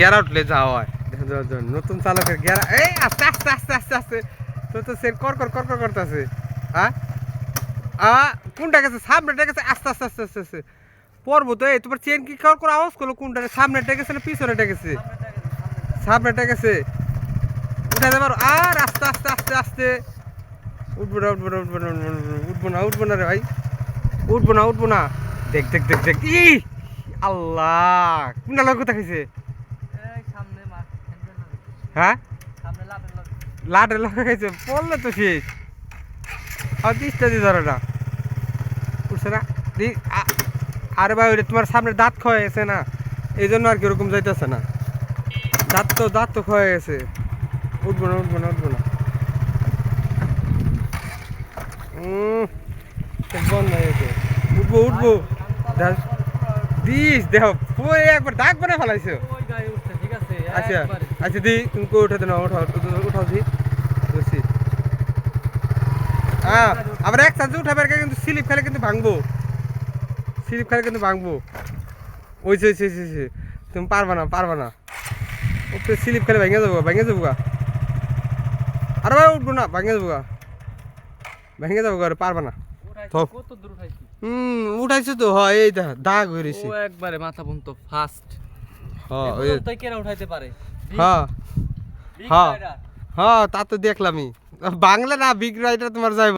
গেরা উঠলে যাওয়া হয়। নতুন চালকের গেরা এই, আস্তে আস্তে আস্তে আস্তে আস্তে। তো তো সে কর কর কর করতেছে। হ্যাঁ আ, কোনটা গেছে? সামনেটা গেছে। আস্তে আস্তে আস্তে আস্তে আস্তে। পড়ব তো এই, তোমার চেন কি কর, করে, আওয়াজ করল? কোনটা সামনেটা গেছে না পিছনেটা গেছে? সামনেটা গেছে। উঠাতে পারো আর আস্তে আস্তে আস্তে আস্তে। উঠবো না উঠবো না উঠবো না উঠবো না উঠবো না রে ভাই। উঠবো না উঠবো না। দেখ দেখ দেখ দেখ। ই আল্লাহ! কোনটা লোক কোথা খাইছে হ্যাঁ? লাটের লোক খাইছে পড়লে তো শেষ। আর দিয়ে ধরে না। উঠছে না। আরে ভাই ওইটা তোমার সামনে দাঁত ক্ষয়ে গেছে না। এই জন্য আর কি ওরকম যাইতেছে না। দাঁত তো দাঁত তো ক্ষয়ে গেছে উঠবো না উঠবো না উঠবো না। উম, বন্ধ হয়ে গেছে। উঠবো উঠবো। দেখ- দিস দেহ একবার দাগ বানা ফেলাইছো। আচ্ছা আচ্ছা দি তুমি কই উঠাতে না উঠাও উঠাও- দি। বুঝছি। হ্যাঁ আবার এক সাথে উঠাবে কিন্তু স্লিপ খেলে কিন্তু ভাঙবো। স্লিপ খেলে কিন্তু ভাঙবো। ওই সে সে সে সে তুমি পারবা না পারবা না। ওকে স্লিপ খেলে ভেঙে যাব ভেঙে যাব গা। আরে ভাই উঠবো না ভেঙে যাব গা। ভেঙে যাব গা পারবা না। থক। কত দূর উঠাইছি? হুম উঠাইছো তো হয় এই দা দাগ হয়েছে ও একবারে মাথা পর্যন্ত ফাস্ট হ্যাঁ ওই তাই কেরা উঠাইতে পারে? হ্যাঁ। হ্যাঁ। হ্যাঁ তা তো দেখলামই। বাংলা না বিগ রাইডার তোমার যাই